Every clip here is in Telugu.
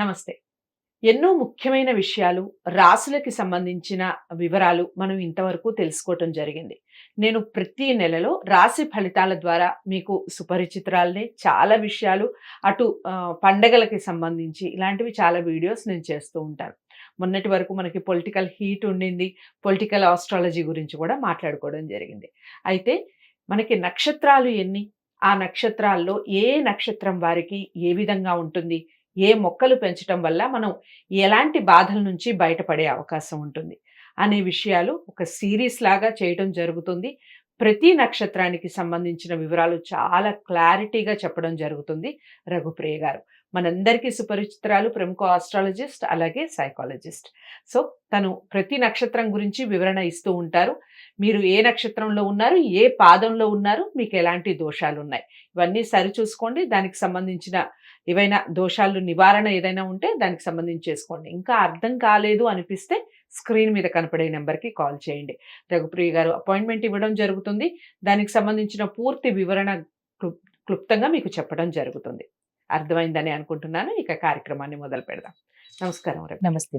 నమస్తే. ఎన్నో ముఖ్యమైన విషయాలు రాసులకి సంబంధించిన వివరాలు మనం ఇంతవరకు తెలుసుకోవటం జరిగింది. నేను ప్రతి నెలలో రాశి ఫలితాల ద్వారా మీకు సుపరిచితురాలనే చాలా విషయాలు అటు పండగలకి సంబంధించి ఇలాంటివి చాలా వీడియోస్ నేను చేస్తూ ఉంటాను. మొన్నటి వరకు మనకి పొలిటికల్ హీట్ ఉండింది పొలిటికల్ ఆస్ట్రాలజీ గురించి కూడా మాట్లాడుకోవడం జరిగింది. అయితే మనకి నక్షత్రాలు ఎన్ని? ఆ నక్షత్రాల్లో ఏ నక్షత్రం వారికి ఏ విధంగా ఉంటుంది? ఏ మొక్కలు పెంచడం వల్ల మనం ఎలాంటి బాధల నుంచి బయటపడే అవకాశం ఉంటుంది అనే విషయాలు ఒక సిరీస్ లాగా చేయడం జరుగుతుంది. ప్రతి నక్షత్రానికి సంబంధించిన వివరాలు చాలా క్లారిటీగా చెప్పడం జరుగుతుంది. రఘుప్రియ గారు మనందరికీ సుపరిచితురాలు ప్రముఖ ఆస్ట్రాలజిస్ట్ అలాగే సైకాలజిస్ట్. సో తను ప్రతి నక్షత్రం గురించి వివరణ ఇస్తూ ఉంటారు. మీరు ఏ నక్షత్రంలో ఉన్నారు ఏ పాదంలో ఉన్నారు మీకు ఎలాంటి దోషాలు ఉన్నాయి ఇవన్నీ సరిచూసుకోండి దానికి సంబంధించిన ఏవైనా దోషాలు నివారణ ఏదైనా ఉంటే దానికి సంబంధించి చేసుకోండి. ఇంకా అర్థం కాలేదు అనిపిస్తే స్క్రీన్ మీద కనపడే నెంబర్కి కాల్ చేయండి. రఘుప్రియ గారు అపాయింట్మెంట్ ఇవ్వడం జరుగుతుంది. దానికి సంబంధించిన పూర్తి వివరణ క్లుప్- క్లుప్తంగా మీకు చెప్పడం జరుగుతుంది. అర్థమైందని అనుకుంటున్నాను. ఇక కార్యక్రమాన్ని మొదలు పెడదాం. నమస్కారం నమస్తే.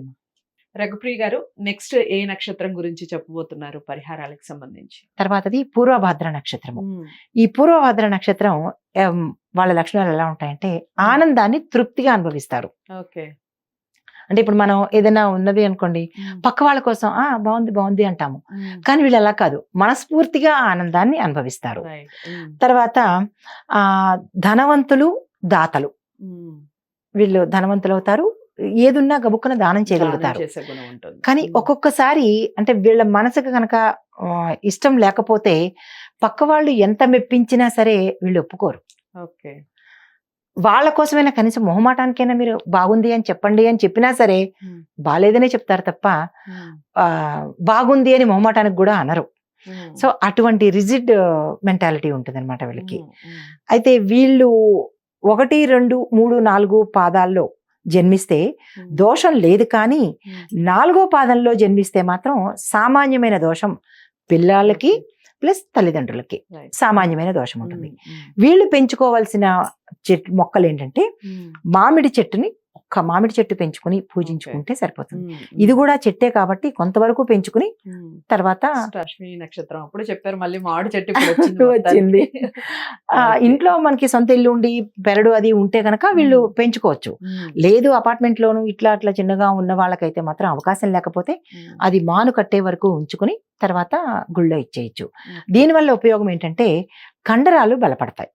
రఘుప్రియ గారు నెక్స్ట్ ఏ నక్షత్రం గురించి చెప్పబోతున్నారు పరిహారాలకు సంబంధించి? తర్వాతది పూర్వభాద్ర నక్షత్రము. ఈ పూర్వభాద్ర నక్షత్రం వాళ్ళ లక్షణాలు ఎలా ఉంటాయంటే ఆనందాన్ని తృప్తిగా అనుభవిస్తారు. ఓకే. అంటే ఇప్పుడు మనం ఏదైనా ఉన్నది అనుకోండి పక్క వాళ్ళ కోసం ఆ బాగుంది బాగుంది అంటాము. కానీ వీళ్ళు అలా కాదు. మనస్ఫూర్తిగా ఆనందాన్ని అనుభవిస్తారు. తర్వాత ఆ ధనవంతులు దాతలు. వీళ్ళు ధనవంతులు అవుతారు ఏదున్నా గబుక్కున దానం చేయగలుగుతారు. కానీ. ఒక్కొక్కసారి అంటే వీళ్ళ మనసుకు కనుక ఇష్టం లేకపోతే పక్క వాళ్ళు ఎంత మెప్పించినా సరే వీళ్ళు ఒప్పుకోరు. ఓకే. వాళ్ళ కోసమైనా కనీసం మొహమాటానికైనా మీరు బాగుంది అని చెప్పండి అని చెప్పినా సరే ఉమ్. బాలేదనే చెప్తారు తప్ప బాగుంది అని మొహమాటానికి కూడా అనరు. సో అటువంటి రిజిడ్ మెంటాలిటీ ఉంటుంది అనమాట వీళ్ళకి. అయితే వీళ్ళు ఒకటి రెండు మూడు నాలుగు పాదాల్లో జన్మిస్తే. దోషం లేదు కానీ. నాలుగో పాదంలో జన్మిస్తే మాత్రం సామాన్యమైన దోషం పిల్లలకి ప్లస్ తల్లిదండ్రులకి. సామాన్యమైన దోషం ఉంటుంది. వీళ్ళు పెంచుకోవాల్సిన చెట్టు మొక్కలు ఏంటంటే. మామిడి చెట్టుని ఒక్క మామిడి చెట్టు పెంచుకుని పూజించుకుంటే సరిపోతుంది. ఇది కూడా చెట్టే కాబట్టి కొంతవరకు పెంచుకుని. తర్వాత అశ్విని నక్షత్రం అప్పుడు చెప్పారు మళ్ళీ మామిడి చెట్టు వచ్చింది. ఇంట్లో మనకి సొంత ఇల్లు ఉండి పెరడు అది ఉంటే కనుక వీళ్ళు. పెంచుకోవచ్చు. లేదు అపార్ట్మెంట్ లోను ఇట్లా అట్లా చిన్నగా ఉన్న వాళ్ళకైతే మాత్రం అవకాశం లేకపోతే. అది మాను కట్టే వరకు ఉంచుకుని తర్వాత గుళ్ళో ఇచ్చేయచ్చు. దీనివల్ల ఉపయోగం ఏంటంటే కండరాలు బలపడతాయి.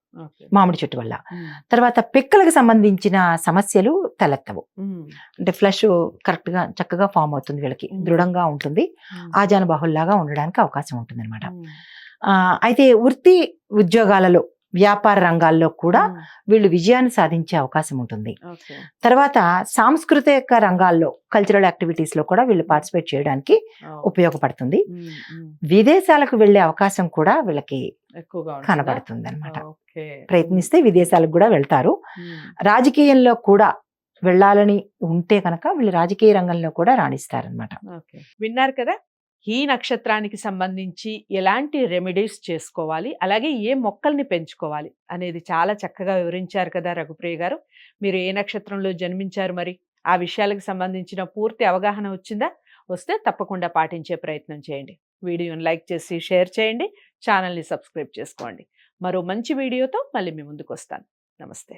మామిడి చెట్టు వల్ల. తర్వాత పిక్కలకు సంబంధించిన సమస్యలు తలెత్తవు. అంటే ఫ్లష్ కరెక్ట్గా చక్కగా ఫామ్ అవుతుంది వీళ్ళకి. దృఢంగా ఉంటుంది ఉమ్. ఆజాన బాహుల్లాగా ఉండడానికి అవకాశం ఉంటుంది అనమాట. అయితే వృత్తి ఉద్యోగాలలో వ్యాపార రంగాల్లో కూడా. వీళ్ళు విజయాన్ని సాధించే అవకాశం ఉంటుంది. తర్వాత సాంస్కృతిక రంగాల్లో కల్చరల్ యాక్టివిటీస్లో కూడా వీళ్ళు పార్టిసిపేట్ చేయడానికి. ఉపయోగపడుతుంది. విదేశాలకు వెళ్ళే అవకాశం కూడా వీళ్ళకి ఎక్కువగా? కనబడుతుంది అనమాట. ప్రయత్నిస్తే విదేశాలకు కూడా వెళ్తారు. రాజకీయంలో కూడా వెళ్ళాలని ఉంటే కనుక వీళ్ళు రాజకీయ రంగంలో కూడా రాణిస్తారనమాట ఓకే. విన్నారు కదా? ఈ నక్షత్రానికి సంబంధించి ఎలాంటి రెమెడీస్ చేసుకోవాలి? అలాగే ఏ మొక్కల్ని పెంచుకోవాలి? అనేది చాలా చక్కగా వివరించారు కదా రఘుప్రియ గారు. మీరు ఏ నక్షత్రంలో జన్మించారు మరి? ఆ విషయాలకు సంబంధించిన పూర్తి అవగాహన వచ్చిందా? వస్తే తప్పకుండా పాటించే ప్రయత్నం చేయండి. వీడియోని లైక్ చేసి షేర్ చేయండి ఛానల్ని సబ్స్క్రైబ్ చేసుకోండి. మరో మంచి వీడియోతో మళ్ళీ మీ ముందుకు వస్తాను నమస్తే.